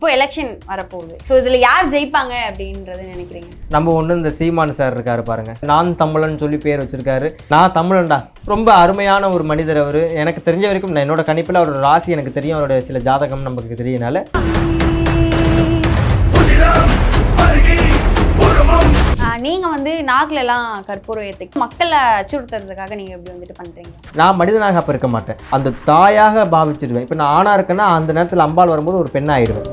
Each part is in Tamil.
இப்போ எலெக்ஷன் வரப்போகுது. ஸோ இதில் யார் ஜெயிப்பாங்க அப்படின்றத நினைக்கிறீங்க? நம்ம ஒன்று இந்த சீமான் சார் இருக்காரு பாருங்க. நான் தமிழன் சொல்லி பேர் வச்சிருக்காரு. நான் தமிழன்டா. ரொம்ப அருமையான ஒரு மனிதர் அவர். எனக்கு தெரிஞ்ச வரைக்கும் நான் என்னோட கணிப்பில் அவரோட ராசி எனக்கு தெரியும். அவரோட சில ஜாதகம் நமக்கு தெரியனால. நீங்கள் வந்து நாக்குல எல்லாம் கற்பூரம் ஏற்றி மக்களை அச்சுறுத்துறதுக்காக நீங்கள் எப்படி வந்துட்டு பண்ணுறீங்க நான் மனிதனாக அப்போ இருக்க மாட்டேன். அந்த தாயாக பாவிச்சிடுவேன். இப்போ நான் ஆணாக இருக்கேன்னா அந்த நேரத்தில் அம்பாள் வரும்போது ஒரு பெண்ணாயிடுவேன்.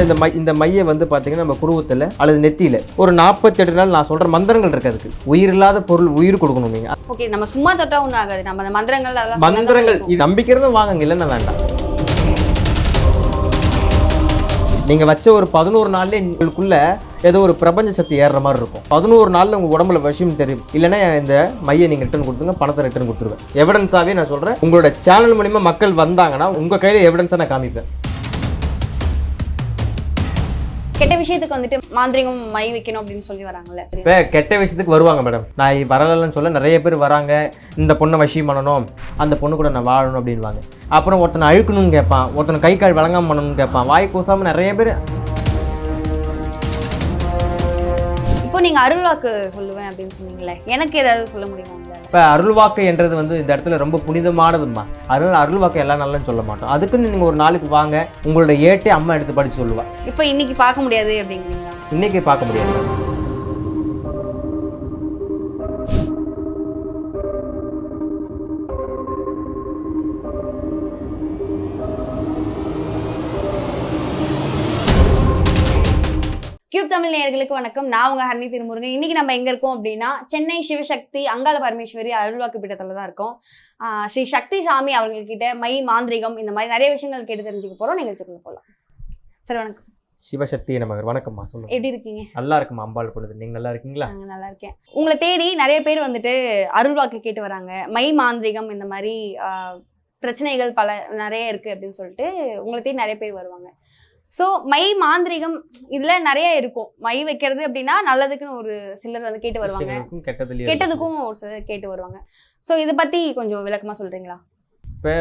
இந்த- மை இந்த மைய வந்து பார்த்தீங்கன்னா நம்ம குருவத்தில் அல்லது நெத்தியில் ஒரு நாற்பத்தெட்டு நாள் நான் சொல்கிற மந்திரங்கள் இருக்கு அதுக்கு. உயிர் இல்லாத பொருள் உயிர் கொடுக்கணும் நீங்கள் ஓகே நம்ம சும்மா தொட்டா ஒன்றும் ஆகாது. நம்ம அந்த மந்திரங்கள் அதெல்லாம் மந்திரங்கள். இது நம்பிக்கிறதும் வாங்குங்க இல்லைன்னா வேண்டாம். நீங்கள் வச்ச ஒரு பதினோரு நாள்லேயே உங்களுக்குள்ள ஏதோ ஒரு பிரபஞ்ச சக்தி ஏறுற மாதிரி இருக்கும். பதினோரு நாளில் உங்கள் உடம்புல விஷயம் தெரியும். இல்லைன்னா இந்த மையை நீங்கள் ரிட்டர்ன் கொடுத்துங்க பணத்தை ரிட்டர்ன் கொடுத்துருவேன். எவிடன்ஸாகவே நான் சொல்கிறேன் உங்களோட சேனல் மூலிமா மக்கள் வந்தாங்கன்னா உங்கள் கையில் எவிடன்ஸாக நான் காமிப்பேன். கெட்ட விஷயத்துக்கு வந்துட்டு மாந்திரிகம் மை வைக்கணும் அப்படின்னு சொல்லி வராங்கல்ல. இப்போ கெட்ட விஷயத்துக்கு வருவாங்க மேடம் நான் வரலன்னு சொல்ல நிறைய பேர் வராங்க. இந்த பொண்ணை வசியம் பண்ணணும். அந்த பொண்ணு கூட நான் வாழணும் அப்படின்வாங்க அப்புறம் ஒருத்தனை அழுக்கணும்னு கேட்பான். ஒருத்தனை கை கால் வழங்காம பண்ணணும்னு கேட்பான். வாய் கூசாமல் நிறைய பேர் இப்போ நீங்க அருள்வாக்கு சொல்லுவேன் அப்படின்னு சொன்னீங்களே எனக்கு ஏதாவது சொல்ல முடியுமா? இப்போ அருள்வாக்கு என்றது வந்து இந்த இடத்துல ரொம்ப புனிதமானதும்மா. அதனால அருள்வாக்கு எல்லாம் நல்லன்னு சொல்ல மாட்டோம். அதுக்குன்னு நீங்கள் ஒரு நாளைக்கு வாங்க உங்களோட ஏட்டே அம்மா எடுத்து படித்து சொல்லுவா. இப்போ இன்னைக்கு பார்க்க முடியாது அப்படிங்கிறீங்களா? இன்னைக்கு பார்க்க முடியாது. கியூப் தமிழ் நேயர்களுக்கு வணக்கம். நான் உங்க ஹர்னி திருமுருகன். இன்னைக்கு நம்ம எங்க இருக்கோம் அப்படின்னா சென்னை சிவசக்தி அங்காள பரமேஸ்வரி அருள்வாக்கு பீடத்துல தான் இருக்கோம் ஸ்ரீ சக்தி சாமி அவர்கள்கிட்ட மை மாந்திரிகம் இந்த மாதிரி நிறைய விஷயங்கள் கேட்டு தெரிஞ்சுக்க போறோம். நிகழ்ச்சிக்குள்ள போகலாம் சரி வணக்கம். சிவசக்தி நமக்கு. வணக்கம்மா. சொல்லுங்க. எப்படி இருக்கீங்க? நல்லா இருக்குமா அம்பாள் பொழுது. நீங்கள் நல்லா இருக்கீங்களா? நாங்க நல்லா இருக்கேன். உங்களை தேடி நிறைய பேர் வந்துட்டு அருள்வாக்கு கேட்டு வராங்க. மை மாந்திரிகம் இந்த மாதிரி பிரச்சனைகள் பல நிறைய இருக்கு அப்படின்னு சொல்லிட்டு உங்களை தேடி நிறைய பேர் வருவாங்க. ஸோ மை மாந்திரிகம் இதுல நிறைய இருக்கும். மை வைக்கிறது அப்படின்னா நல்லதுக்குன்னு ஒரு சிலர் வந்து கேட்டு வருவாங்க. கெட்டதுக்கும் ஒரு சிலர் கேட்டு வருவாங்க. ஸோ இதை பத்தி கொஞ்சம் விளக்கமா சொல்றீங்களா? இப்போ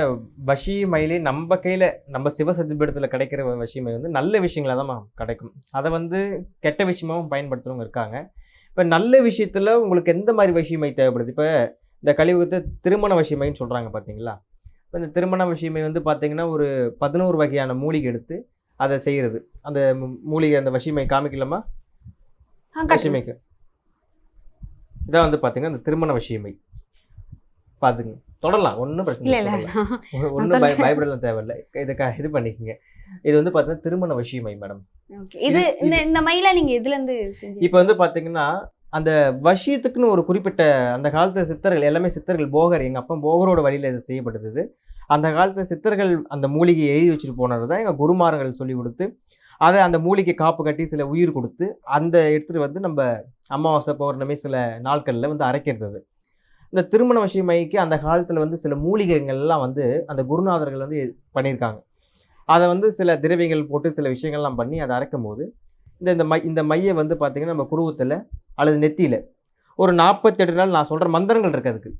வஷி மயிலே நம்ம கையில் நம்ம சிவசதிபீடத்தில் கிடைக்கிற வசியமை வந்து நல்ல விஷயங்களாக தான் கிடைக்கும். அதை வந்து கெட்ட விஷயமாவும் பயன்படுத்துகிறவங்க இருக்காங்க. இப்போ நல்ல விஷயத்தில் உங்களுக்கு எந்த மாதிரி வசியமை தேவைப்படுது? இப்போ இந்த கலியுகத்தை திருமண வசியமைன்னு சொல்கிறாங்க பார்த்தீங்களா இப்போ இந்த திருமண வசியமை வந்து பார்த்தீங்கன்னா ஒரு பதினோரு வகையான மூலிகை எடுத்து அதை செய்கிறது அந்த மூலிகை அந்த வசியமை காமிக்கலாமா. வசியமைக்கு. இதான் வந்து பார்த்தீங்கன்னா இந்த திருமண வசியமை. பாத்துங்க. தொடரலாம். ஒன்றும் பிரச்சனை இல்ல. ஒன்றும் பய பயப்படலாம் தேவையில்லை. இதை க இது பண்ணிக்கோங்க. இது வந்து பார்த்தீங்கன்னா திருமண வசியமை மேடம். இது இந்த இந்த மயில நீங்க இருந்து செஞ்சீங்க? இப்போ வந்து பார்த்தீங்கன்னா அந்த வசியத்துக்குன்னு ஒரு குறிப்பிட்ட அந்த காலத்து சித்தர்கள் எல்லாமே சித்தர்கள் போகர் எங்கள் அப்பா போகரோட வழியில் இது செய்யப்பட்டது. அந்த காலத்து சித்தர்கள் அந்த மூலிகையை எழுதி வச்சுட்டு போனது தான் எங்கள் குருமார்கள் சொல்லி கொடுத்து அதை அந்த மூலிகை காப்பு கட்டி சில உயிர் கொடுத்து அந்த எடுத்துகிட்டு வந்து நம்ம அமாவாசை பௌர்ணமி சில நாட்களில் வந்து அரைக்கிறது அது. இந்த திருமண விஷயமைக்கு அந்த காலத்தில் வந்து சில மூலிகைகள்லாம் வந்து அந்த குருநாதர்கள் வந்து பண்ணியிருக்காங்க அதை வந்து சில திரவியங்கள் போட்டு சில விஷயங்கள்லாம் பண்ணி அதை அரைக்கும் போது இந்த இந்த மை இந்த மையை வந்து பார்த்திங்கன்னா நம்ம குருவத்தில் அல்லது நெத்தியில் ஒரு நாற்பத்தெட்டு நாள் நான் சொல்கிற மந்திரங்கள் இருக்குது அதுக்கு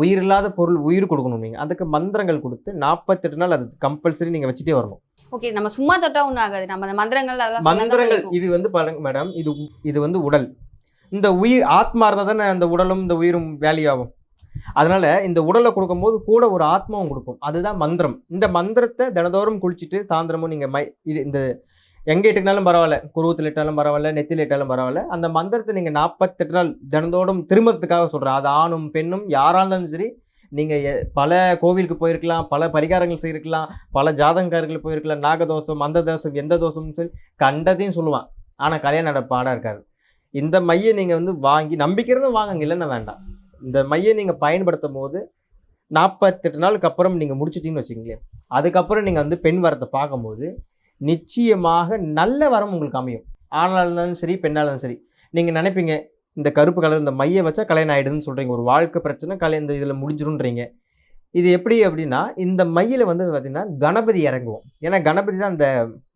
உயிர் இல்லாத பொருள் உயிர் கொடுக்கணும் நீங்கள் அதுக்கு மந்திரங்கள் கொடுத்து நாற்பத்தெட்டு நாள் அது கம்பல்சரி நீங்கள் வச்சுட்டே வரணும். ஓகே நம்ம சும்மா தொட்டா ஒன்றும் ஆகாது. நம்ம அந்த மந்திரங்கள் அதெல்லாம் மந்திரங்கள். இது வந்து பாருங்க மேடம் இது இது வந்து உடல். இந்த உயிர் ஆத்மா இருந்தால் தானே அந்த உடலும் இந்த உயிரும் வேலையாகும். அதனால இந்த உடலை கொடுக்கும்போது கூட ஒரு ஆத்மாவும் கொடுக்கும். அதுதான் மந்திரம். இந்த மந்திரத்தை தினதோறும் குளிச்சுட்டு சாயந்தரமும் நீங்கள் மை இந்த எங்கே இட்டுனாலும் பரவாயில்ல குருவத்தில் இட்டாலும் பரவாயில்ல நெத்தியில் இட்டாலும் பரவாயில்ல. அந்த மந்திரத்தை நீங்கள் நாற்பத்தெட்டு நாள் தினந்தோடும் திருமணத்துக்காக சொல்கிறேன் அது ஆணும் பெண்ணும் யாராக இருந்தாலும் சரி நீங்கள் பல கோவிலுக்கு போயிருக்கலாம் பல பரிகாரங்கள் செய்யிருக்கலாம் பல ஜாதகக்காரர்கள் போயிருக்கலாம் நாகதோஷம் அந்த தோஷம் எந்த தோஷம்னு சொல்லி கண்டதையும் சொல்லுவான். ஆனால் கல்யாண நடப்பாடாக இருக்காது. இந்த மையை நீங்கள் வந்து வாங்கி நம்பிக்கிறதும் வாங்குங்க இல்லைன்னா வேண்டாம். இந்த மையை நீங்கள் பயன்படுத்தும் போது நாற்பத்தெட்டு நாளுக்கு அப்புறம் நீங்கள் முடிச்சிட்டிங்கன்னு வச்சுங்களேன் அதுக்கப்புறம் நீங்கள் வந்து பெண் வரத்தை பார்க்கும்போது நிச்சயமாக நல்ல வரம் உங்களுக்கு அமையும். ஆணாக இருந்தாலும் சரி பெண்ணாக இருந்தாலும் சரி. நீங்கள் நினைப்பீங்க இந்த கருப்பு கலர் இந்த மையை வச்சா கல்யாணம் ஆகிடுதுன்னு சொல்கிறீங்க ஒரு வாழ்க்கை பிரச்சனை கலை இந்த இதில் முடிஞ்சிருன்றீங்க இது எப்படி அப்படின்னா இந்த மையில் வந்து பார்த்திங்கன்னா கணபதி இறங்குவோம். ஏன்னா கணபதி தான் அந்த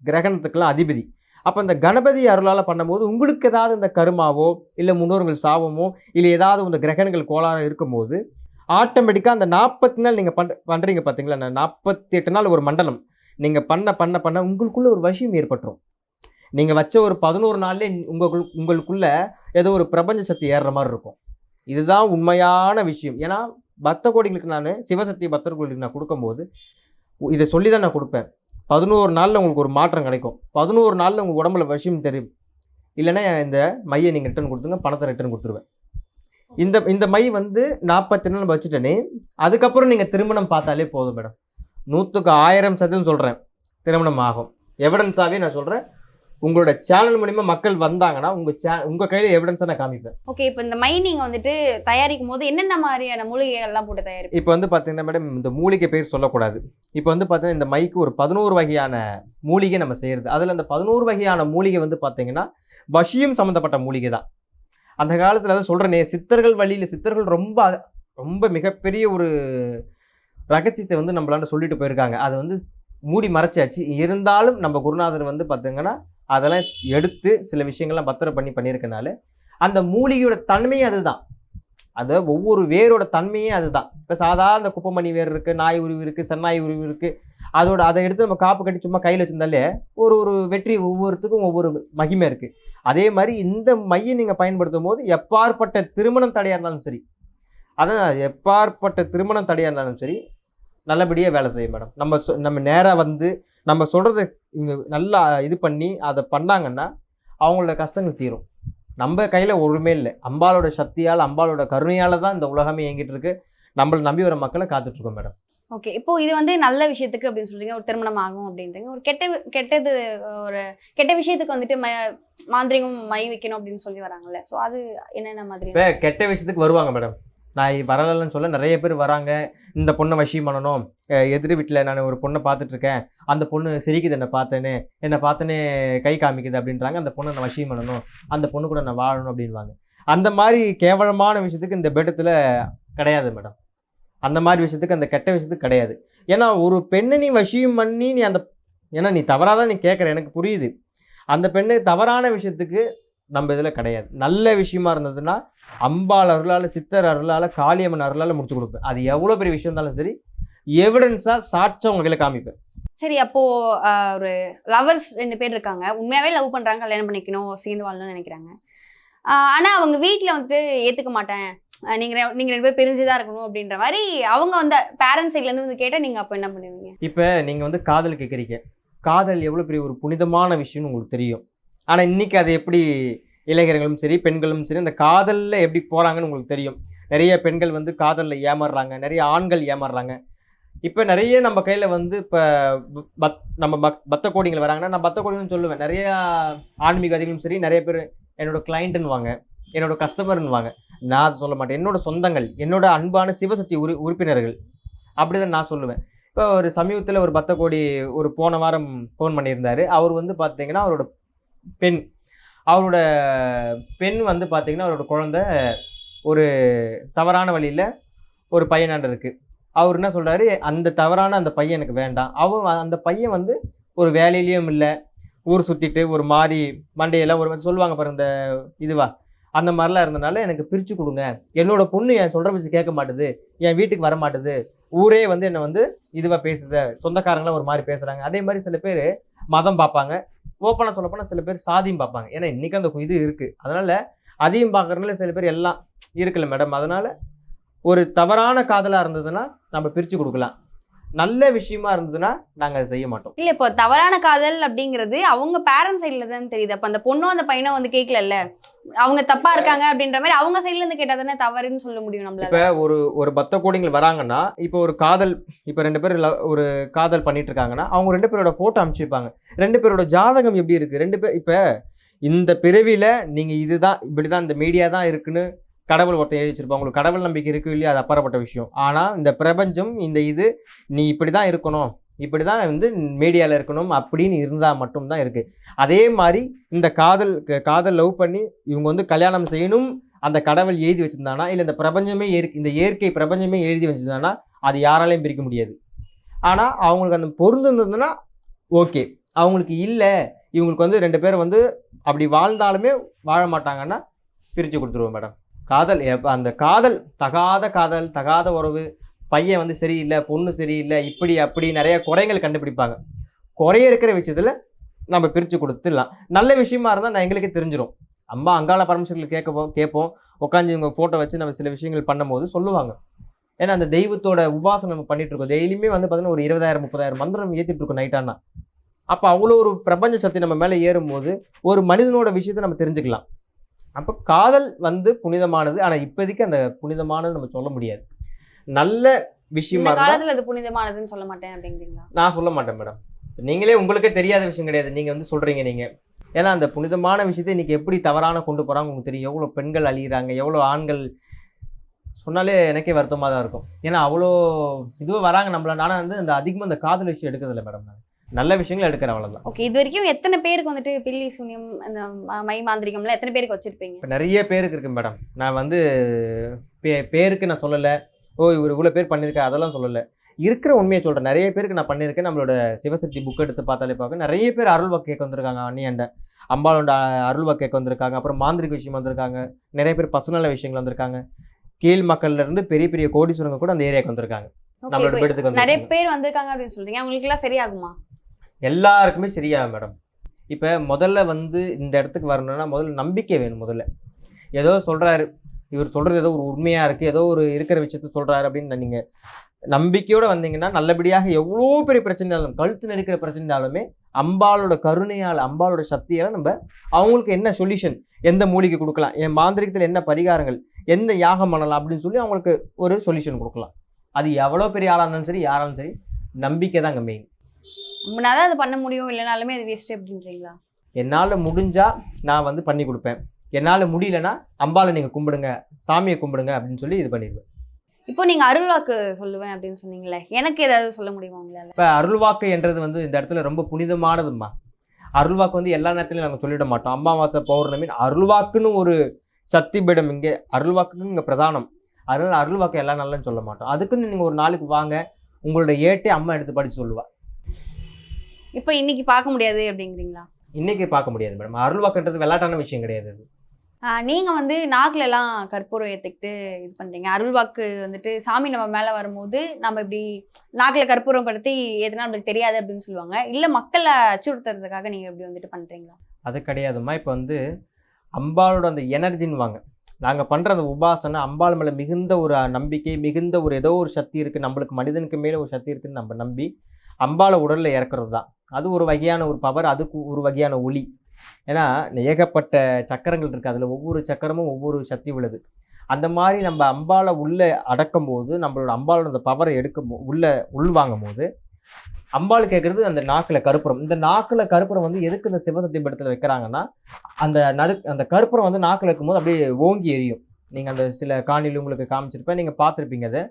கிரகணத்துக்கெல்லாம் அதிபதி. அப்போ இந்த கணபதி அருளால் பண்ணும்போது உங்களுக்கு ஏதாவது இந்த கருமாவோ இல்லை முன்னோர்கள் சாபமோ இல்லை ஏதாவது இந்த கிரகணங்கள் கோளாறு இருக்கும்போது ஆட்டோமேட்டிக்காக அந்த நாற்பத்தி நாள் நீங்கள் பண் பண்ணுறீங்க பார்த்தீங்களா நாற்பத்தி எட்டு நாள் ஒரு மண்டலம். நீங்கள் பண்ண பண்ண பண்ண உங்களுக்குள்ளே ஒரு வசியம் ஏற்பட்டுரும். நீங்கள் வச்ச ஒரு பதினோரு நாள்லே உங்களுக்குள் உங்களுக்குள்ளே ஏதோ ஒரு பிரபஞ்ச சக்தி ஏறுற மாதிரி இருக்கும். இதுதான் உண்மையான விஷயம். ஏன்னா பக்த கோடிகளுக்கு நான் சிவசக்தி பக்தர் கோடிகளுக்கு நான் கொடுக்கும்போது இதை சொல்லி தான் நான் கொடுப்பேன். பதினோரு நாளில் உங்களுக்கு ஒரு மாற்றம் கிடைக்கும். பதினோரு நாளில் உங்கள் உடம்புல விஷயம் தெரியும். இல்லைன்னா இந்த மையை நீங்கள் ரிட்டர்ன் கொடுத்துங்க பணத்தை ரிட்டர்ன் கொடுத்துருவேன். இந்த இந்த மை வந்து நாற்பத்தி நாள் வச்சுட்டேனே அதுக்கப்புறம் நீங்கள் திருமணம் பார்த்தாலே போதும் மேடம். நூற்றுக்கு ஆயிரம் சதவீதம் சொல்கிறேன் திருமணம் ஆகும் எவிடன்ஸாகவே நான் சொல்கிறேன் உங்களோட சேனல் மூலிமா மக்கள் வந்தாங்கன்னா உங்கள் சே உங்கள் கையில் எவிடன்ஸாக நான் காமிப்பேன். ஓகே இப்போ இந்த மை நீங்க வந்துட்டு தயாரிக்கும் போது என்னென்ன மாதிரியான மூலிகைகள் எல்லாம் போட்டு தயாரிப்பீங்க? இப்போ வந்து பார்த்தீங்கன்னா மேடம் இந்த மூலிகை பேர் சொல்லக்கூடாது. இப்போ வந்து பார்த்தீங்கன்னா இந்த மைக்கு ஒரு பதினோரு வகையான மூலிகை நம்ம செய்கிறது அதில் அந்த பதினோரு வகையான மூலிகை வந்து பார்த்தீங்கன்னா வசியம் சம்மந்தப்பட்ட மூலிகை தான். அந்த காலத்தில் அதை சொல்கிறேனே சித்தர்கள் வழியில் சித்தர்கள் ரொம்ப ரொம்ப மிகப்பெரிய ஒரு ரகசியத்தை வந்து நம்மளாண்ட சொல்லிட்டு போயிருக்காங்க. அதை வந்து மூடி மறைச்சாச்சு. இருந்தாலும் நம்ம குருநாதர் வந்து பார்த்தீங்கன்னா அதெல்லாம் எடுத்து சில விஷயங்கள்லாம் பத்திரம் பண்ணி பண்ணியிருக்கனால அந்த மூலிகையோட தன்மையே அதுதான். அது ஒவ்வொரு வேரோட தன்மையே அதுதான். இப்போ சாதாரண குப்பமணி வேர் இருக்குது நாய் உருவி இருக்குது சென்னாய் உருவி இருக்குது அதோட அதை எடுத்து நம்ம காப்பு கட்டி சும்மா கையில் வச்சிருந்தாலே ஒரு ஒரு வெற்றி ஒவ்வொருத்துக்கும் ஒவ்வொரு மகிமை இருக்குது அதே மாதிரி இந்த மையை நீங்கள் பயன்படுத்தும் போது எப்பாற்பட்ட திருமணம் தடையாக இருந்தாலும் சரி அதான் எப்பாற்பட்ட திருமணம் தடையாக இருந்தாலும் சரி நல்லபடியாக வேலை செய்யும் மேடம். நம்ம சொ- நம்ம நேராக வந்து நம்ம சொல்கிறத இவங்க நல்லா இது பண்ணி அதை பண்ணாங்கன்னா அவங்களோட கஷ்டங்கள் தீரும். நம்ம கையில் ஒருமே இல்லை. அம்பாலோட சக்தியால் அம்பாலோட கருணையால் தான் இந்த உலகமே இயங்கிட்டு இருக்கு. நம்மளை நம்பி வர மக்களை காத்துட்ருக்கோம் மேடம். ஓகே. இப்போ இது வந்து நல்ல விஷயத்துக்கு அப்படின்னு சொல்றீங்க. ஒரு திருமணம் ஆகும் அப்படின்றீங்க. ஒரு கெட்ட கெட்டது ஒரு கெட்ட விஷயத்துக்கு வந்துட்டு ம மாந்திரிகம் மை வைக்கணும் அப்படின்னு சொல்லி வராங்கல்ல. ஸோ அது என்னென்ன மாதிரி? கெட்ட விஷயத்துக்கு வருவாங்க மேடம். நான் வரலன்னு சொல்ல நிறைய பேர் வராங்க. இந்த பொண்ணை வசியம் பண்ணணும். எதிர் வீட்டில் நான் ஒரு பொண்ணை பார்த்துட்ருக்கேன். அந்த பொண்ணு சிரிக்குது என்னை பார்த்தேன்னு. என்னை பார்த்தேனே கை காமிக்குது அப்படின்றாங்க. அந்த பொண்ணை நான் வசியம் பண்ணணும். அந்த பொண்ணு கூட நான் வாழணும் அப்படின்வாங்க அந்த மாதிரி கேவலமான விஷயத்துக்கு இந்த பெட்டத்தில் கிடையாது மேடம். அந்த மாதிரி விஷயத்துக்கு அந்த கெட்ட விஷயத்துக்கு கிடையாது. ஏன்னா ஒரு பெண்ணை நீ வசியம் பண்ணி நீ அந்த ஏன்னா நீ தவறாக தான் நீ கேட்குற எனக்கு புரியுது. அந்த பெண்ணு தவறான விஷயத்துக்கு நம்ம இதில் கிடையாது. நல்ல விஷயமா இருந்ததுன்னா அம்பாள் அருளால் சித்தர் அருளால் காளியம்மன் அருளால் முடிச்சு கொடுப்பேன். அது எவ்வளோ பெரிய விஷயம் இருந்தாலும் சரி எவிடன்ஸாக சாட்சம் உங்க கையில் காமிப்பேன். சரி அப்போ ஒரு லவர்ஸ் ரெண்டு பேர் இருக்காங்க. உண்மையாவே லவ் பண்றாங்க கல்யாணம் பண்ணிக்கணும் சேர்ந்து வாழணும்னு நினைக்கிறாங்க. ஆஹ், ஆனா அவங்க வீட்ல வந்துட்டு ஏத்துக்க மாட்டேன். ஆஹ், நீங்க ரெ- நீங்க ரெண்டு பேர் பிரிஞ்சுதான் இருக்கணும் அப்படின்ற மாதிரி அவங்க வந்து பேரண்ட்ஸ் சைட்ல இருந்து வந்து கேட்டா நீங்க அப்போ என்ன பண்ணுவீங்க? இப்போ நீங்கள் வந்து காதல் கேட்குறீங்க காதல் எவ்வளோ பெரிய ஒரு புனிதமான விஷயம்னு உங்களுக்கு தெரியும். ஆனால் இன்னைக்கு அது எப்படி இளைஞர்களும் சரி பெண்களும் சரி அந்த காதலில் எப்படி போகிறாங்கன்னு உங்களுக்கு தெரியும். நிறைய பெண்கள் வந்து காதலில் ஏமாறுறாங்க நிறைய ஆண்கள் ஏமாறுறாங்க. இப்போ நிறைய நம்ம கையில் வந்து இப்போ பத் நம்ம பக் பத்த கோடிங்கள் வராங்கன்னா நான் பத்த கோடிங்கன்னு சொல்லுவேன். நிறைய ஆன்மீகவாதிகளும் சரி நிறைய பேர் என்னோட கிளைண்ட்டுன்னுவாங்க என்னோட கஸ்டமர்னுவாங்க நான் அதை சொல்ல மாட்டேன். என்னோட சொந்தங்கள் என்னோட அன்பான சிவசக்தி உறு உறுப்பினர்கள் அப்படி தான் நான் சொல்லுவேன். இப்போ ஒரு சமீபத்தில் ஒரு பத்த கோடி ஒரு போன வாரம் ஃபோன் பண்ணியிருந்தார். அவர் வந்து பார்த்தீங்கன்னா அவரோட பெண். அவரோட பெண் வந்து பார்த்தீங்கன்னா அவரோட குழந்தை ஒரு தவறான வழியில் ஒரு பையனாண்ட இருக்குது அவர் என்ன சொல்கிறாரு அந்த தவறான அந்த பையன் எனக்கு வேண்டாம். அவன் அந்த பையன் வந்து ஒரு வேலையிலையும் இல்லை. ஊர் சுற்றிட்டு ஒரு மாதிரி மண்டையெல்லாம் ஒரு சொல்லுவாங்க பாருங்க இந்த இதுவா. அந்த மாதிரிலாம் இருந்தனால எனக்கு பிரித்து கொடுங்க. என்னோட பொண்ணு என் சொல்கிற வச்சு கேட்க மாட்டுது. என் வீட்டுக்கு வர மாட்டுது. ஊரே வந்து என்னை வந்து இதுவாக பேசுத சொந்தக்காரங்களாம் ஒரு மாதிரி பேசுகிறாங்க அதே மாதிரி சில பேர் மதம் பார்ப்பாங்க. ஓப்பனாக சொல்லப்போனால் சில பேர் சாதியும் பார்ப்பாங்க. ஏன்னா இன்றைக்கி அந்த இது இருக்குது அதனால் அதையும் பார்க்குறதுனால சில பேர் எல்லாம் இருக்குல்ல மேடம் அதனால் ஒரு தவறான காதலாக இருந்ததுன்னா நம்ம பிரித்து கொடுக்கலாம். நல்ல விஷயமா இருந்ததுன்னா நாங்கள் அதை செய்ய மாட்டோம். இல்ல இப்போ தவறான காதல் அப்படிங்கிறது அவங்க பேரண்ட்ஸ் சைட்ல தான் தெரியுது. அப்ப அந்த பொண்ணும் அந்த பையனும் வந்து கேட்கல அவங்க தப்பா இருக்காங்க அப்படின்ற மாதிரி அவங்க சைட்ல இருந்து கேட்டா தானே தவறுன்னு சொல்ல முடியும் நம்மளால? இப்போ ஒரு ஒரு பத்த கோடிங்கள் வராங்கன்னா இப்போ ஒரு காதல் இப்போ ரெண்டு பேர் ஒரு காதல் பண்ணிட்டு இருக்காங்கன்னா அவங்க ரெண்டு பேரோட ஃபோட்டோ அனுப்பிச்சிருப்பாங்க. ரெண்டு பேரோட ஜாதகம் எப்படி இருக்குது ரெண்டு பேர் இப்போ இந்த பிறவியில் நீங்கள் இதுதான் இப்படி தான் இந்த மீடியா தான் இருக்குன்னு கடவுள் ஒருத்தன் எழுதி வச்சிருப்பாங்க உங்களுக்கு கடவுள் நம்பிக்கை இருக்கு இல்லையா அது அப்பாற்பட்ட விஷயம். ஆனால் இந்த பிரபஞ்சம் இந்த இது நீ இப்படி தான் இருக்கணும். இப்படி தான் வந்து மீடியாவில் இருக்கணும் அப்படின்னு இருந்தால் மட்டும்தான் இருக்குது அதே மாதிரி இந்த காதல் காதல் லவ் பண்ணி இவங்க வந்து கல்யாணம் செய்யணும் அந்த கடவுள் எழுதி வச்சுருந்தானா இல்லை இந்த பிரபஞ்சமே இயற் இந்த இயற்கை பிரபஞ்சமே எழுதி வச்சுருந்தானா அது யாராலையும் பிரிக்க முடியாது. ஆனால் அவங்களுக்கு அந்த பொருந்திருந்ததுன்னா ஓகே. அவங்களுக்கு இல்லை இவங்களுக்கு வந்து ரெண்டு பேரும் வந்து அப்படி வாழ்ந்தாலுமே வாழ மாட்டாங்கன்னா பிரித்து கொடுத்துருவோம் மேடம். காதல் அந்த காதல் தகாத காதல் தகாத உறவு பையன் வந்து சரியில்லை பொண்ணு சரியில்லை இப்படி அப்படி நிறைய குறைகள் கண்டுபிடிப்பாங்க. குறைய இருக்கிற விஷயத்தில் நம்ம பிரித்து கொடுத்துடலாம். நல்ல விஷயமா இருந்தால் நான் எங்களுக்கே தெரிஞ்சிடும் அம்மா அங்காள பரமேஸ்வரில் கேட்கப்போம் கேட்போம். உட்காந்து இவங்க ஃபோட்டோ வச்சு நம்ம சில விஷயங்கள் பண்ணும்போது சொல்லுவாங்க. ஏன்னா அந்த தெய்வத்தோட உபாசம் நம்ம பண்ணிட்டு இருக்கோம். டெய்லியுமே வந்து பார்த்தீங்கன்னா ஒரு இருபதாயிரம் முப்பதாயிரம் மந்திரம் ஏற்றிட்டு இருக்கோம் நைட்டானா அப்போ அவ்வளோ ஒரு பிரபஞ்ச சக்தி நம்ம மேலே ஏறும்போது ஒரு மனிதனோட விஷயத்தை நம்ம தெரிஞ்சுக்கலாம். அப்போ காதல் வந்து புனிதமானது. ஆனால் இப்போதைக்கு அந்த புனிதமானது நம்ம சொல்ல முடியாது. நல்ல விஷயமா காலத்துல அது புனிதமானதுன்னு சொல்ல மாட்டேன் அப்படிங்கிறீங்களா நான் சொல்ல மாட்டேன் மேடம். நீங்களே உங்களுக்கே தெரியாத விஷயம் கிடையாது. நீங்க வந்து சொல்றீங்க நீங்க. ஏன்னா அந்த புனிதமான விஷயத்தை இன்னைக்கு எப்படி தவறான கொண்டு போறாங்க உங்களுக்கு தெரியும். எவ்வளோ பெண்கள் அழியிறாங்க எவ்வளோ ஆண்கள் சொன்னாலே எனக்கே வருத்தமாக தான் இருக்கும். ஏன்னா அவ்வளோ இதுவும் வராங்க நம்மள. ஆனால் வந்து அந்த அதிகமாக அந்த காதல் விஷயம் எடுக்கிறதில்ல மேடம் நான். நல்ல விஷயங்கள் எடுக்கிறேன் அவ்வளோதான் ஓகே இது வரைக்கும் எத்தனை பேருக்கு வந்துட்டு பில்லி சூனியம் அந்த ம- மாந்திரிகம்லாம் எத்தனை பேருக்கு வச்சிருப்பீங்க? இப்போ நிறைய பேருக்கு இருக்கு மேடம் நான் வந்து பே பேருக்கு நான் சொல்லலை. ஓ இவர் இவ்வளோ பேர் பண்ணியிருக்காரு அதெல்லாம் சொல்லலை. இருக்கிற உண்மையை சொல்கிறேன் நிறைய பேருக்கு நான் பண்ணியிருக்கேன் நம்மளோட சிவசக்தி புக் எடுத்து பார்த்தாலே பார்க்க. நிறைய பேர் அருள்வா கேட்க வந்திருக்காங்க அண்ணியாண்ட அம்பாளோட அருள்வா கேட்க வந்திருக்காங்க. அப்புறம் மாந்திரிக விஷயம் வந்திருக்காங்க. நிறைய பேர் பர்சனல் விஷயங்கள் வந்திருக்காங்க. கீழ் மக்கள்ல இருந்து பெரிய பெரிய கோடீஸ்வரங்க கூட அந்த ஏரியாவுக்கு வந்திருக்காங்க. நம்மளோட நிறைய பேர் வந்திருக்காங்க அப்படின்னு சொல்றீங்க. அவங்களுக்கு எல்லாம் சரியாகுமா? எல்லாருக்குமே சரியா மேடம். இப்போ முதல்ல வந்து இந்த இடத்துக்கு வரணும்னா முதல்ல நம்பிக்கை வேணும் முதல்ல. ஏதோ சொல்கிறாரு இவர் சொல்கிறது ஏதோ ஒரு உண்மையாக இருக்குது ஏதோ ஒரு இருக்கிற விஷயத்த சொல்கிறாரு அப்படின்னு நீங்கள் நம்பிக்கையோடு வந்தீங்கன்னா நல்லபடியாக எவ்வளோ பெரிய பிரச்சனை இருந்தாலும் கழுத்து நெருக்கிற பிரச்சனை இருந்தாலுமே கருணையால் அம்பாளோட சக்தியால் நம்ம அவங்களுக்கு என்ன சொல்யூஷன் எந்த மூலிகை கொடுக்கலாம்? என் மாந்திரிகத்தில் என்ன பரிகாரங்கள்? எந்த யாகம் பண்ணலாம்? அப்படின்னு சொல்லி அவங்களுக்கு ஒரு சொல்யூஷன் கொடுக்கலாம். அது எவ்வளோ பெரிய ஆளாக இருந்தாலும் சரி யாராலும் சரி நம்பிக்கை தாங்க மெயின் நம்மளால அது பண்ண முடியும் இல்லைனாலுமே அது வேஸ்ட் அப்படின்றீங்களா? என்னால் முடிஞ்சா நான் வந்து பண்ணி கொடுப்பேன். என்னால் முடியலன்னா அம்பாளை நீங்கள் கும்பிடுங்க சாமியை கும்பிடுங்க அப்படின்னு சொல்லி இது பண்ணிடுவேன். இப்போ நீங்க அருள்வாக்கு சொல்லுவேன் அப்படின்னு சொன்னீங்களே எனக்கு ஏதாவது சொல்ல முடியுமா உங்களால? இப்போ அருள்வாக்கு என்றது வந்து இந்த இடத்துல ரொம்ப புனிதமானதும்மா. அருள்வாக்கு வந்து எல்லா நேரத்துலையும் நாங்கள் சொல்லிட மாட்டோம். அமாவாசை பௌர்ணமி அருள்வாக்குன்னு ஒரு சக்தி பீடம் இங்கே அருள்வாக்குக்கு இங்கே பிரதானம். அதனால அருள்வாக்கு எல்லா நாளும் சொல்ல மாட்டோம். அதுக்குன்னு நீங்கள் ஒரு நாளைக்கு வாங்க உங்களோட ஏட்டே அம்மா எடுத்து படித்து சொல்லுவா. இப்போ இன்னைக்கு பார்க்க முடியாது அப்படிங்கிறீங்களா? இன்னைக்கு பார்க்க முடியாது மேடம் அருள்வாக்குன்றது விளையாட்டான விஷயம் கிடையாது அது. ஆஹ் நீங்க வந்து நாக்குல எல்லாம் கற்பூரம் ஏத்திக்கிட்டு இது பண்றீங்க. அருள்வாக்கு வந்துட்டு சாமி நம்ம மேல வரும்போது நம்ம இப்படி நாக்குல கற்பூரம் படுத்தி எதுனா நம்மளுக்கு தெரியாது அப்படின்னு சொல்லுவாங்க. இல்ல மக்களை அச்சுறுத்துறதுக்காக நீங்க இப்படி வந்துட்டு பண்றீங்களா? அது கிடையாதும்மா. இப்போ வந்து அம்பாளோட அந்த எனர்ஜின்னு வாங்க நாங்கள் பண்ணுற அந்த உபாசனை அம்பாள் மேலே மிகுந்த ஒரு நம்பிக்கை மிகுந்த ஒரு ஏதோ ஒரு சக்தி இருக்குது நம்மளுக்கு மனிதனுக்கு மேலே ஒரு சக்தி இருக்குன்னு நம்ம நம்பி அம்பாளை உடலில் இறக்குறது தான் அது ஒரு வகையான ஒரு பவர் அதுக்கு ஒரு வகையான ஒளி. ஏன்னா ஏகப்பட்ட சக்கரங்கள் இருக்குது அதில் ஒவ்வொரு சக்கரமும் ஒவ்வொரு சக்தி உள்ளது. அந்த மாதிரி நம்ம அம்பாளை உள்ளே அடக்கும் போது நம்மளோட அம்பாளோட அந்த பவரை எடுக்கும் உள்ளே உள்வாங்கும் போது அம்பாள் கேட்குறது அந்த நாக்கில் கருப்புரம் இந்த நாக்கில் கருப்புரம் வந்து எதுக்கு இந்த சிவசக்தி படத்தில் வைக்கிறாங்கன்னா அந்த நடு அந்த கருப்புரம் வந்து நாக்கில் இருக்கும்போது அப்படியே ஓங்கி எரியும். நீங்கள் அந்த சில காணியில் உங்களுக்கு காமிச்சிருப்பேன். நீங்கள் பார்த்துருப்பீங்க அதை.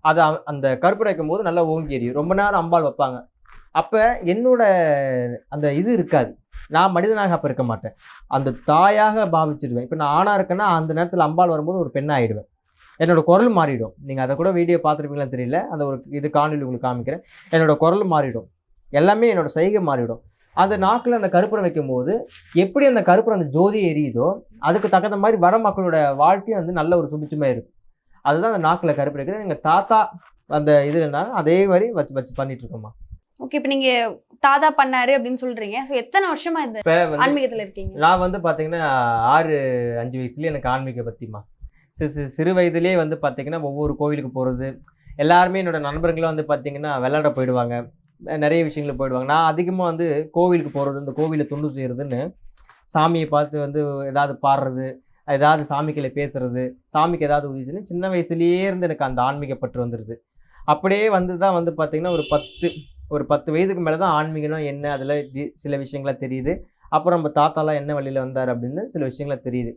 அதை அ- அந்த கருப்புரம் வைக்கும்போது நல்லா ஓங்கி எரியும். ரொம்ப நேரம் அம்பாள் வைப்பாங்க. அப்போ என்னோட அந்த இது இருக்காது. நான் மனிதனாக அப்போ இருக்க மாட்டேன். அந்த தாயாக பாவிச்சிடுவேன் இப்போ நான் ஆணாக இருக்கேன்னா அந்த நேரத்தில் அம்பாள் வரும்போது ஒரு பெண்ணாகிடுவேன் என்னோட குரல் மாறிடும். நீங்கள் அதை கூட வீடியோ பார்த்துருப்பீங்களான்னு தெரியல. அந்த ஒரு இது காணொலி உங்களுக்கு காமிக்கிறேன். என்னோட குரல் மாறிடும். எல்லாமே என்னோட சைகை மாறிடும். அந்த நாக்கில் அந்த கருப்புரம் வைக்கும்போது எப்படி அந்த கருப்புரம் அந்த ஜோதி எரியுதோ அதுக்கு தகுந்த மாதிரி வர மக்களோட வாழ்க்கையும் வந்து நல்ல ஒரு சுபிச்சமாக இருக்கும் அதுதான் அந்த நாக்கில் கருப்பு இருக்குது. எங்கள் தாத்தா அந்த இது இருந்தாலும் அதே மாதிரி வச்சு வச்சு பண்ணிட்டு இருக்கோம்மா ஓகே இப்போ நீங்க தாத்தா பண்ணாரு அப்படின்னு சொல்றீங்க. ஸோ எத்தனை வருஷமா இந்த ஆன்மீகத்துல இருக்கீங்க? நான் வந்து பார்த்தீங்கன்னா ஆறு அஞ்சு வயசுலேயே எனக்கு ஆன்மீக பற்றிமா சிறு சிறு சிறு வயதிலே வந்து பார்த்தீங்கன்னா ஒவ்வொரு கோவிலுக்கு போகிறது எல்லாருமே என்னோட நண்பர்களும் வந்து பார்த்தீங்கன்னா விளையாட போயிடுவாங்க. நிறைய விஷயங்களுக்கு போயிடுவாங்க. நான் அதிகமாக வந்து கோவிலுக்கு போகிறது இந்த கோவிலில் தொண்டு செய்கிறதுன்னு சாமியை பார்த்து வந்து ஏதாவது பாடுறது ஏதாவது சாமிகளை பேசுறது சாமிக்கு ஏதாவது உதவி சின்ன வயசுலேயே இருந்து எனக்கு அந்த ஆன்மீகப்பட்டு வந்துடுது அப்படியே வந்து தான் வந்து பார்த்திங்கன்னா ஒரு பத்து ஒரு பத்து வயதுக்கு மேலே தான் ஆன்மீகம்னா என்ன அதில் சில விஷயங்களாக தெரியுது. அப்புறம் நம்ம தாத்தாலாம் என்ன வழியில் வந்தார் அப்படின்னு சில விஷயங்கள்லாம் தெரியுது.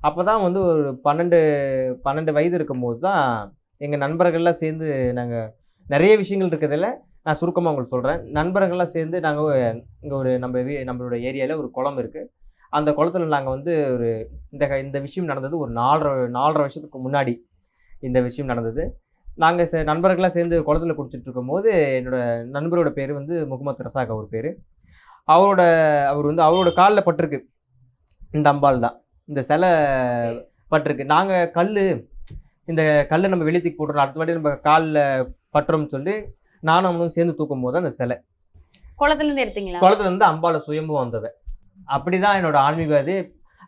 அப்போ தான் வந்து ஒரு பன்னெண்டு பன்னெண்டு வயது இருக்கும்போது தான் எங்கள் நண்பர்கள்லாம் சேர்ந்து நாங்கள் நிறைய விஷயங்கள் இருக்கிறதுல நான் சுருக்கமாக உங்களுக்கு சொல்கிறேன் நண்பர்கள்லாம் சேர்ந்து நாங்கள் இங்கே ஒரு நம்ம வீ நம்மளோட ஏரியாவில் ஒரு குளம் இருக்குது அந்த குளத்துல நாங்கள் வந்து ஒரு இந்த இந்த விஷயம் நடந்தது ஒரு நாலரை நாலரை வருஷத்துக்கு முன்னாடி இந்த விஷயம் நடந்தது. நாங்கள் சே நண்பர்களாக சேர்ந்து குளத்துல குடிச்சிட்டு இருக்கும்போது என்னோட நண்பரோட பேர் வந்து முகமது ரசாக் அவர் பேர். அவரோட அவர் வந்து அவரோட காலில் பட்டிருக்கு. இந்த அம்பாள் தான். இந்த சிலை பட்டிருக்கு. நாங்கள் கல் இந்த கல்லை நம்ம வெளியே தூக்கி போட்டுறோம். அடுத்த வாட்டி நம்ம காலில் பட்டுறோம்னு சொல்லி நானும் அவனும் சேர்ந்து தூக்கும் போது அந்த சிலை. குளத்துல இருந்து எடுத்தீங்களா? குளத்துல இருந்து அம்பால சுயம்பு அப்படி அப்படிதான் என்னோட ஆன்மீகம். அது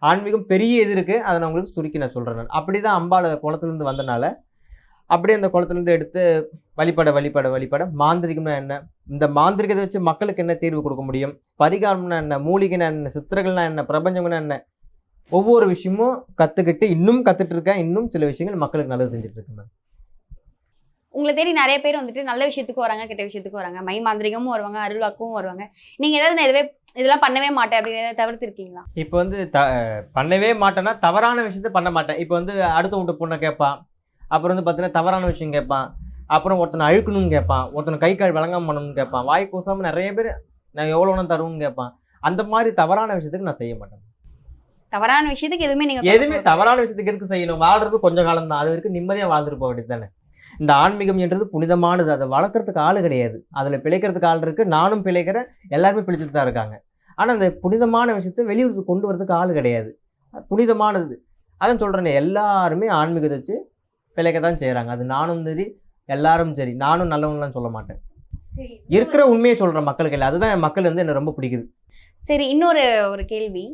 ஆன்மீகம் பெரிய இது இருக்குது அதை நான் உங்களுக்கு சுருக்கி நான் சொல்கிறேன் நான். அப்படிதான் அம்பால குளத்துல குளத்துலேருந்து வந்தனால. அப்படியே அந்த குளத்துலேருந்து எடுத்து வழிபட வழிபட வழிபட மாந்திரிகம்னா என்ன? இந்த மாந்திரிகத்தை வச்சு மக்களுக்கு என்ன தீர்வு கொடுக்க முடியும்? பரிகாரம்னா என்ன? மூலிகைனா என்ன? சித்திரங்கள்னா என்ன? பிரபஞ்சம்னா என்ன? ஒவ்வொரு விஷயமும் கற்றுக்கிட்டு இன்னும் கற்றுட்டு இருக்கேன். இன்னும் சில விஷயங்கள் மக்களுக்கு நல்லது செஞ்சுட்டு இருக்கேன் உங்களை தேடி நிறைய பேர் வந்துட்டு நல்ல விஷயத்துக்கு வராங்க கெட்ட விஷயத்துக்கு வராங்க. மை மாந்திரிகமும் வருவாங்க அருள்வாக்கும் வருவாங்க. நீங்கள் ஏதாவது நான் இதுவே இதெல்லாம் பண்ணவே மாட்டேன் அப்படின்னு ஏதாவது தவிர்த்து இருக்கீங்களா இப்போ வந்து த பண்ணவே மாட்டேன்னா தவறான விஷயத்த பண்ண மாட்டேன். இப்போ வந்து அடுத்த வீட்டு பொண்ணை கேட்பான். அப்புறம் வந்து பார்த்தீங்கன்னா தவறான விஷயம் கேட்பான். அப்புறம் ஒருத்தனை அழுக்கணும்னு கேட்பான். ஒருத்தனை கை கால் வழங்காம பண்ணணும்னு கேட்பான். வாய் கூசாம நிறைய பேர் நான் எவ்வளோ வேணும் தருவேன்னு கேட்பான். அந்த மாதிரி தவறான விஷயத்துக்கு நான் செய்ய மாட்டேன். தவறான விஷயத்துக்கு எதுவுமே நீங்க எதுவுமே தவறான விஷயத்துக்கு எதுக்கு செய்யணும்? வாழ்றது கொஞ்ச காலம் தான் அது வரைக்கும் நிம்மதியாக வாழ்ந்துட்டு போக வேண்டியது தானே. இந்த ஆன்மீகம் என்றது புனிதமானது. அதை வளர்க்குறதுக்கு ஆள் கிடையாது. அதில் பிழைக்கிறதுக்கு ஆள் இருக்கு. நானும் பிழைக்கிறேன். எல்லாருமே பிழைச்சிட்டு தான் இருக்காங்க. ஆனால் அந்த புனிதமான விஷயத்தை வெளியூருக்கு கொண்டு வரதுக்கு ஆள் கிடையாது. புனிதமானது. அதான் சொல்கிறேனே எல்லாருமே ஆன்மீகத்தை வச்சு பிழைக்க தான் செய்கிறாங்க அது நானும் சரி எல்லாரும் சரி. நானும் நல்லவன்லாம் சொல்ல மாட்டேன். சரி. இருக்கிற உண்மையை சொல்கிறேன் மக்களுக்கு இல்லை. அதுதான் மக்கள் வந்து என்ன ரொம்ப பிடிக்குது. சரி இன்னொரு ஒரு கேள்வி.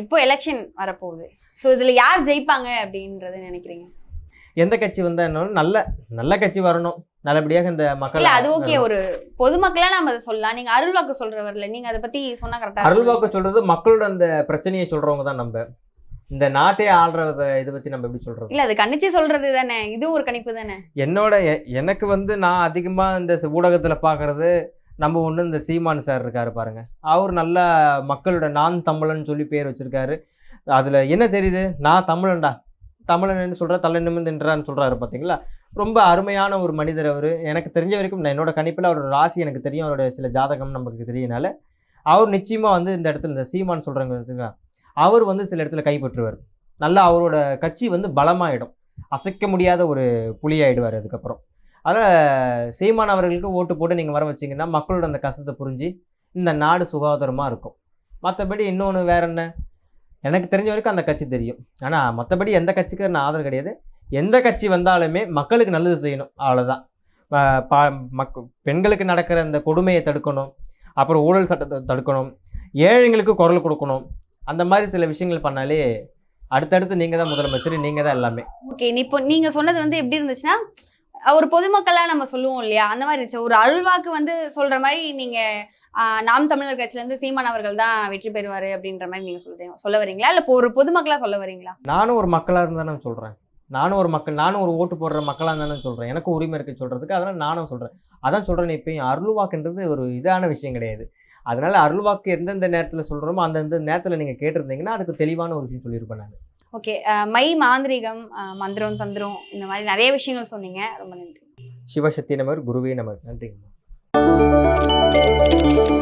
இப்போ எலெக்ஷன் வரப்போகுது. ஸோ இதுல யார் ஜெயிப்பாங்க அப்படின்றத நினைக்கிறீங்க? எந்த கட்சி வந்தா என்ன நல்ல நல்ல கட்சி வரணும். நல்லபடியாக இந்த மக்கள் அது ஓகே ஒரு பொதுமக்களா நம்ம அதை சொல்லலாம். நீங்க அருள்வாக்கு சொல்றவர்ல நீங்க அதை பத்தி சொன்னா கரெக்டா அருள்வாக்கு சொல்றது மக்களோட அந்த பிரச்சனையை சொல்றவங்க தான் நம்ம. இந்த நாட்டே ஆள்ற இதை பத்தி நம்ம எப்படி சொல்றது? இல்ல அது கணிச்சு சொல்றது தானே. இது ஒரு கணிப்பு தானே. என்னோட எனக்கு வந்து நான் அதிகமா இந்த ஊடகத்துல பாக்குறது நம்ம ஒண்ணு இந்த சீமான் சார் இருக்காரு பாருங்க. அவர் நல்ல மக்களோட நான் தமிழன் சொல்லி பேர் வச்சிருக்காரு. அதுல என்ன தெரியுது? நான் தமிழன்டா. தமிழன் சொல்கிற தலை நிமிந்துன்றான்னு சொல்கிறாரு பார்த்தீங்களா ரொம்ப அருமையான ஒரு மனிதர் அவர். எனக்கு தெரிஞ்ச வரைக்கும் நான் என்னோட கணிப்பில் அவரோட ராசி எனக்கு தெரியும். அவரோட சில ஜாதகம் நமக்கு தெரியனால அவர் நிச்சயமாக வந்து இந்த இடத்துல இந்த சீமான் சொல்கிறாங்க அவர் வந்து சில இடத்துல கைப்பற்றுவார் நல்லா அவரோட கட்சி வந்து பலமாகிடும் அசைக்க முடியாத ஒரு புலியாயிடுவார் அதுக்கப்புறம். அதனால் சீமான் அவர்களுக்கு ஓட்டு போட்டு நீங்கள் வர வச்சிங்கன்னா மக்களோட அந்த கஷ்டத்தை புரிஞ்சு இந்த நாடு சுகாதாரமாக இருக்கும். மற்றபடி இன்னொன்று வேற என்ன? எனக்கு தெரிஞ்ச வரைக்கும் அந்த கட்சி தெரியும். ஆனால் மற்றபடி எந்த கட்சிக்கு நான் ஆதரவு கிடையாது. எந்த கட்சி வந்தாலுமே மக்களுக்கு நல்லது செய்யணும். அவ்வளோதான் பா- மக் பெண்களுக்கு நடக்கிற அந்த கொடுமையை தடுக்கணும். அப்புறம் ஊழல் சட்டத்தை தடுக்கணும். ஏழைங்களுக்கு குரல் கொடுக்கணும். அந்த மாதிரி சில விஷயங்கள் பண்ணாலே அடுத்தடுத்து நீங்கள் தான் முதலமைச்சர் நீங்கள் தான் எல்லாமே. ஓகே இப்போ நீங்கள் சொன்னது வந்து எப்படி இருந்துச்சுன்னா ஒரு பொதுமக்கள்லாம் நம்ம சொல்லுவோம் இல்லையா? அந்த மாதிரி இருந்துச்சு. ஒரு அருள்வாக்கு வந்து சொல்கிற மாதிரி நீங்கள் நாம் தமிழர் கட்சியில இருந்து சீமான் அவர்கள் தான் வெற்றி பெறுவாரு அப்படின்ற மாதிரி நீங்க சொல்றீங்க. சொல்ல வரீங்களா? இல்ல ஒரு பொதுமக்களா சொல்ல வரீங்களா? நானும் ஒரு மக்களாக இருந்தால் நான் சொல்கிறேன் நானும் ஒரு மக்கள் நானும் ஒரு ஓட்டு போடுற மக்களாக இருந்தாலும் சொல்கிறேன் எனக்கு உரிமை இருக்குது சொல்கிறதுக்கு அதனால் நானும் சொல்கிறேன் அதான் சொல்கிறேன் இப்பயும் அருள்வாக்குன்றது ஒரு இதான விஷயம் கிடையாது. அதனால அருள்வாக்கு எந்தெந்த நேரத்தில் சொல்கிறோமோ அந்தந்த நேரத்தில் நீங்கள் கேட்டிருந்தீங்கன்னா அதுக்கு தெளிவான ஒரு விஷயம் சொல்லியிருப்பேன் நான். ஓகே. மை மாந்திரீகம் மந்திரம் தந்திரம் இந்த மாதிரி நிறைய விஷயங்கள் சொன்னீங்க. ரொம்ப நன்றி. சிவசக்தி நமர் குருவே நமர். நன்றிங்கம்மா. Música